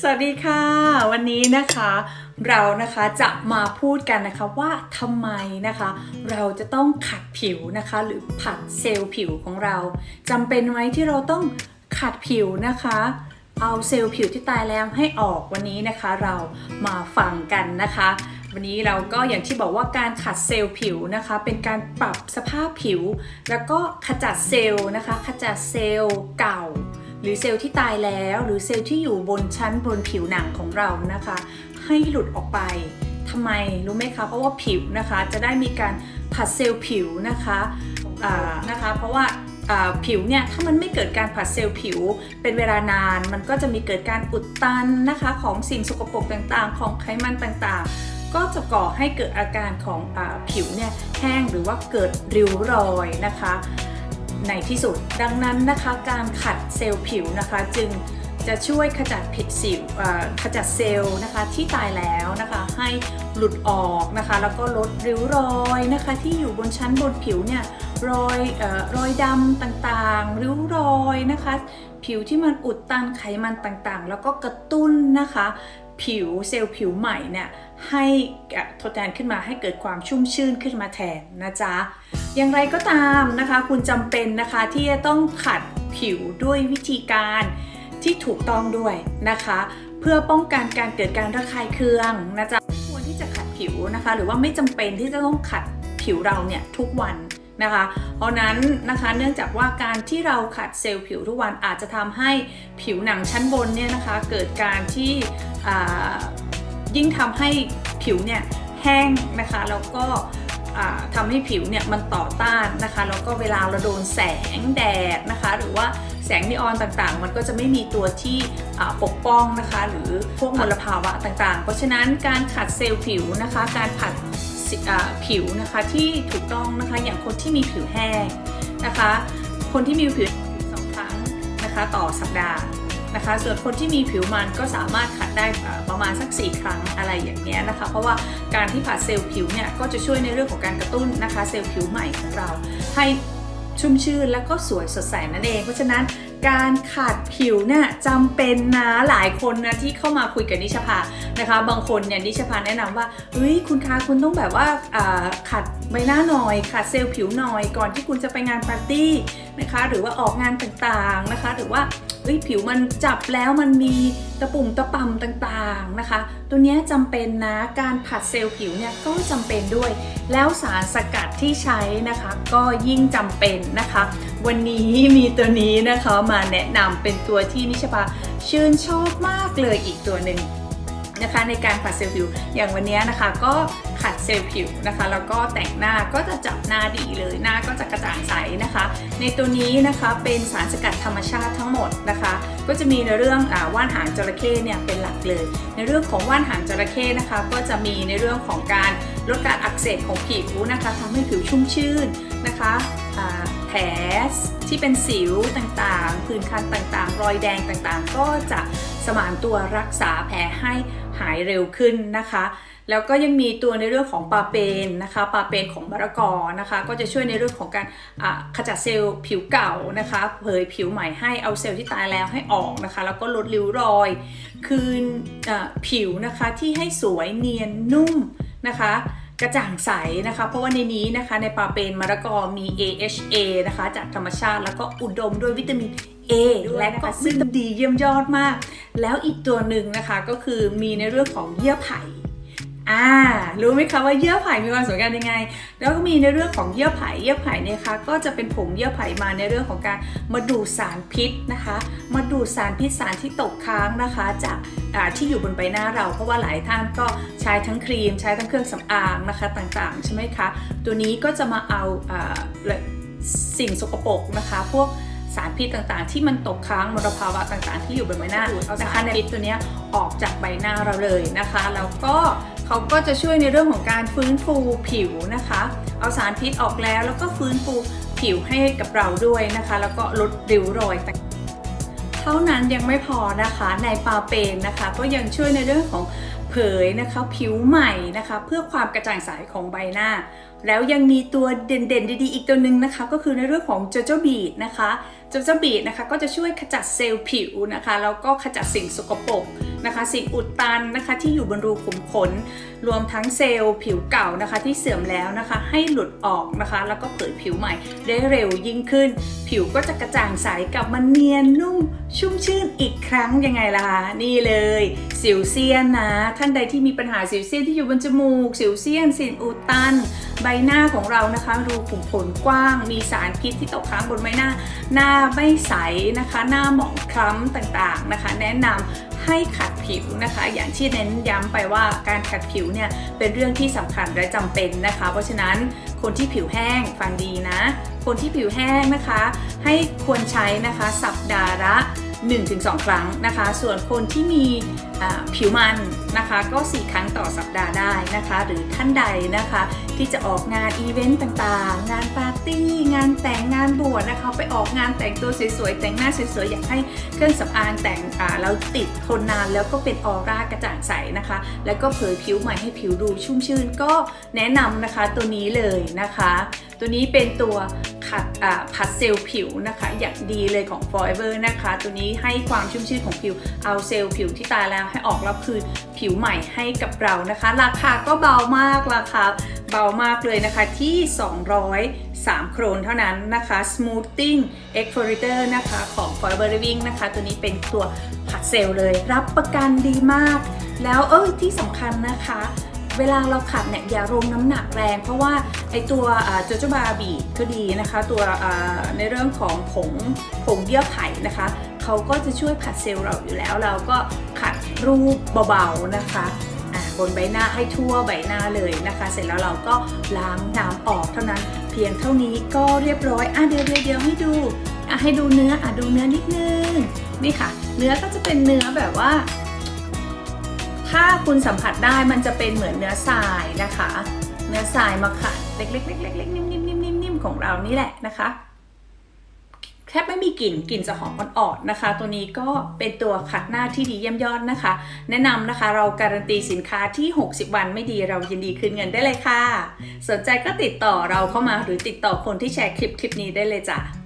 สวัสดีค่ะ วันนี้นะคะเรานะคะจะมาพูดกันนะคะว่าทำไมนะคะ เราจะต้องขัดผิวนะคะ หรือผัดเซลล์ผิวของเราจำเป็นไหมที่เราต้องขัดผิวนะคะเอาเซลล์ผิวที่ตายแล้วให้ออกวันนี้นะคะ เรามาฟังกันนะคะ วันนี้เราก็อย่างที่บอกว่าการขัดเซลล์ผิวนะคะ เป็นการปรับสภาพผิว แล้วก็ขจัดเซลล์นะคะ ขจัดเซลล์เก่า หรือเซลล์ที่ตายแล้ว หรือเซลล์ที่อยู่บนชั้นบนผิวหนังของเรานะคะ ให้หลุดออกไปทำไมรู้ไหมคะเพราะว่าผิวนะคะจะได้มีการผัดเซลล์ผิวนะคะนะคะ เพราะว่าผิวเนี่ยถ้ามันไม่เกิดการผัดเซลล์ผิวเป็นเวลานาน มันก็จะมีเกิดการอุดตันนะคะของสิ่งสกปรกต่างๆ ของไขมันต่างๆ ก็จะก่อให้เกิดอาการของอผิวเนี่ยแห้งหรือว่าเกิดริ้วรอยนะคะ ในที่สุด ดังนั้นนะคะการขัดเซลล์ผิวนะคะจึงจะช่วยขจัดผิดสิวขจัดเซลล์นะคะที่ตายแล้วนะคะให้หลุดออกนะคะแล้วก็ลดริ้วรอยนะคะที่อยู่บนชั้นบนผิวเนี่ยรอยออรอยดำต่างๆ ริ้วรอยนะคะ ผิวที่มันอุดตันไขมันต่างๆ แล้วก็กระตุ้นนะคะ ผิวเซลล์ผิวใหม่เนี่ย ให้ทดแทนขึ้นมาให้เกิดความชุ่มชื่นขึ้นมาแทนนะจ๊ะ อย่างไรก็ตามนะคะ คุณจำเป็นนะคะที่จะต้องขัดผิวด้วยวิธีการที่ถูกต้องด้วยนะคะ เพื่อป้องกันการเกิดการระคายเคืองนะจ๊ะควรที่จะขัดผิวนะคะ หรือว่าไม่จำเป็นที่จะต้องขัดผิวเราเนี่ยทุกวันนะคะ เพราะนั้นนะคะเนื่องจากว่าการที่เราขัดเซลล์ผิวทุกวันอาจจะทำให้ผิวหนังชั้นบนเนี่ยนะคะ เกิดการที่ ยิ่งทำให้ผิวเนี่ยแห้งนะคะแล้วก็ทำให้ผิวเนี่ยมันต่อต้านนะคะแล้วก็เวลาเราโดนแสงแดดนะคะ หรือว่าแสงนีออนต่างๆ มันก็จะไม่มีตัวที่ปกป้องนะคะ หรือพวกมลภาวะต่างๆ เพราะฉะนั้นการขัดเซลล์ผิวนะคะ การขัดผิวนะคะที่ถูกต้องนะคะอย่างคนที่มีผิวแห้งนะคะ คนที่มีผิวสองครั้งนะคะต่อสัปดาห์ นะคะ ส่วนคนที่มีผิวมันก็สามารถขัดได้ประมาณสัก 4 ครั้งอะไรอย่างเงี้ยนะคะ เพราะว่าการที่ผัดเซลล์ผิวเนี่ยก็จะช่วยในเรื่องของการกระตุ้นนะคะ เซลล์ผิวใหม่ของเรา ให้ชุ่มชื่นแล้วก็สวยสดใสนั่นเอง เพราะฉะนั้น การขัดผิวเนี่ยจำเป็นนะหลายคนนะที่เข้ามาคุยกับนิชภานะคะ บางคนเนี่ยนิชภาแนะนำว่าเฮ้ยคุณคะคุณต้องแบบว่าอ่าขัดใบหน้าหน่อยขัดเซลล์ผิวหน่อยก่อนที่คุณจะไปงานปาร์ตี้นะคะ หรือว่าออกงานต่างๆนะคะ หรือว่าเฮ้ยผิวมันจับแล้วมันมีตะปุ่มตะป่ำต่างๆนะคะ ตัวนี้จำเป็นนะ การผัดเซลล์ผิวเนี่ยก็จำเป็นด้วย แล้วสารสกัดที่ใช้นะคะก็ยิ่งจำเป็นนะคะ วันนี้มีตัวนี้นะคะมาแนะนำเป็นตัวที่นิชภาชื่นชอบมากเลยอีกตัวหนึ่ง นะคะในการผัดเซลล์ผิว อย่างวันนี้นะคะก็ขัดเซลล์ผิวนะคะแล้วก็แต่งหน้าก็จะจับหน้าดีเลยหน้าก็จะกระจ่างใสนะคะ ในตัวนี้นะคะเป็นสารสกัดธรรมชาติทั้งหมดนะคะ ก็จะมีในเรื่องอว่านหางจระเข้เนี่ยเป็นหลักเลย ในเรื่องของว่านหางจระเข้นะคะ ก็จะมีในเรื่องของการลดการอักเสบของผิวนะคะทำให้ผิวชุ่มชื่นนะคะแผลที่เป็นสิวต่างๆ ผื่นคันต่างๆ รอยแดงต่างๆ ก็จะ สมานตัวรักษาแผลให้หายเร็วขึ้นนะคะ แล้วก็ยังมีตัวในเรื่องของปาเปนนะคะปาเปนของมะละกอนะคะ ก็จะช่วยในเรื่องของการขจัดเซลล์ผิวเก่านะคะเผยผิวใหม่ให้เอาเซลล์ที่ตายแล้วให้ออกนะคะ แล้วก็ลดริ้วรอย คืนผิวนะคะที่ให้สวยเนียนนุ่มนะคะ กระจ่างใสนะคะ เพราะว่าในนี้นะคะในปาเปนมะละกอมี AHA นะคะ จากธรรมชาติแล้วก็อุดมด้วยวิตามิน A และก็วิตามินดีเยี่ยมยอดมาก แล้วอีกตัวหนึ่งนะคะก็คือมีในเรื่องของเยื่อไผ่ อ่ารู้ไหมคะว่าเยื่อไผ่มีความสำคัญยังไง แล้วก็มีในเรื่องของเยื่อไผ่เยื่อไผ่เนี่ยคะก็จะเป็นผงเยื่อไผ่มาในเรื่องของการมาดูดสารพิษนะคะ มาดูดสารพิษสารที่ตกค้างนะคะจากที่อยู่บนใบหน้าเรา เพราะว่าหลายท่านก็ใช้ทั้งครีม ใช้ทั้งเครื่องสำอางนะคะต่างๆใช่ไหมคะตัวนี้ก็จะมาเอาอสิ่งสกปรกนะคะ พวกสารพิษต่างๆ ที่มันตกค้างมลภาวะต่างๆ ที่อยู่บนใบหน้านะคะในพิษตัวนี้ออกจากใบหน้าเราเลยนะคะ แล้วก็ เขาก็จะช่วยในเรื่องของการฟื้นฟูผิวนะคะ เอาสารพิษออกแล้วแล้วก็ฟื้นฟูผิวให้กับเราด้วยนะคะ แล้วก็ลดริ้วรอยต่างเท่านั้นยังไม่พอนะคะในปาเปนนะคะ ก็ยังช่วยในเรื่องของเผยนะคะผิวใหม่นะคะ เพื่อความกระจ่างใสของใบหน้า แล้วยังมีตัวเด่นๆ ดีๆ อีกตัวหนึ่งนะคะ ก็คือในเรื่องของ j o j o b e a d นะคะ j จจบีดนะคะก็จะช่วยขจัดเซลล์ผิวนะคะแล้วก็ขจัดสิ่งสกปรก นะคะ สิ่งอุดตันนะคะที่อยู่บนรูขุมขน รวมทั้งเซลล์ผิวเก่านะคะที่เสื่อมแล้วนะคะ ให้หลุดออกนะคะ แล้วก็เผยผิวใหม่ได้เร็วยิ่งขึ้น ผิวก็จะกระจ่างใสกลับมาเนียนนุ่มชุ่มชื่นอีกครั้งยังไงล่ะคะนี่เลย สิวเซียนนะ ท่านใดที่มีปัญหาสิวเซียนที่อยู่บนจมูก สิวเซียนสินอุดตัน ใบหน้าของเรานะคะ รูขุมขนกว้าง มีสารพิษที่ตกค้างบนใบหน้า หน้าไม่ใสนะคะ หน้าหมองคล้ำต่างๆนะคะ แนะนำ ให้ขัดผิวนะคะ อย่างที่เน้นย้ำไปว่าการขัดผิวเนี่ยเป็นเรื่องที่สำคัญและจำเป็นนะคะ เพราะฉะนั้นคนที่ผิวแห้งฟังดีนะ คนที่ผิวแห้งนะคะ ให้ควรใช้นะคะสัปดาห์ละ 1-2 ครั้งนะคะ ส่วนคนที่มีผิวมันนะคะก็ 4 ครั้งต่อสัปดาห์ได้นะคะ หรือท่านใดนะคะ ที่จะออกงานอีเวนต์ต่างๆ งานปาร์ตี้ งานแต่งงานบวชนะคะไปออกงานแต่งตัวสวยๆแต่งหน้าสวยๆอยากให้เครื่องสำอางแต่งอ่าติดทนนานแล้วก็เป็นออร่ากระจ่างใสนะคะ แล้วก็เผยผิวใหม่ให้ผิวดูชุ่มชื่นก็แนะนำนะคะตัวนี้เลยนะคะ ตัวนี้เป็นตัวขัดผัดเซลล์ผิวนะคะอย่างดีเลยของ Forever นะคะ ตัวนี้ให้ความชุ่มชื่นของผิวเอาเซลล์ผิวที่ตายแล้วให้ออกแล้วคืนผิวใหม่ให้กับเรานะคะ ราคาก็เบามากราคา เบามากเลยนะคะที่ 203 โครนเท่านั้นนะคะ Smoothing Exfoliator นะคะของ Forever Living นะคะ ตัวนี้เป็นตัวผัดเซลล์เลย รับประกันดีมาก แล้วเออที่สำคัญนะคะ เวลาเราขัดเนี่ยอย่าลงน้ำหนักแรง เพราะว่าไอตัวโจโจบาบีก็ดีนะคะ ตัวในเรื่องของผงผงเยื่อไผ่นะคะเขาก็จะช่วยผัดเซลล์เราอยู่แล้ว เราก็ขัดรูปเบาๆนะคะ บนใบหน้าให้ทั่วใบหน้าเลยนะคะ เสร็จแล้วเราก็ล้างน้ำออกเท่านั้น เพียงเท่านี้ก็เรียบร้อยอะเดี๋ยวเดี๋ยวเดี๋ยวให้ดูอะให้ดูเนื้ออะดูเนื้อนิดนึงนี่ค่ะ เนื้อก็จะเป็นเนื้อแบบว่า ถ้าคุณสัมผัสได้มันจะเป็นเหมือนเนื้อทรายนะคะ เนื้อทรายมาขัดเล็กๆๆๆๆนิ่มๆๆๆของเรานี่แหละนะคะ ทบไม่มีกลิ่นกลิ่นจะหอมอ่อนๆนะคะ ตัวนี้ก็เป็นตัวขัดหน้าที่ดีเยี่ยมยอดนะคะ แนะนำนะคะเราการันตีสินค้าที่ 60 วันไม่ดีเรายินดีคืนเงินได้เลยค่ะ สนใจก็ติดต่อเราเข้ามาหรือติดต่อคนที่แชร์คลิปคลิปนี้ได้เลยจ้ะ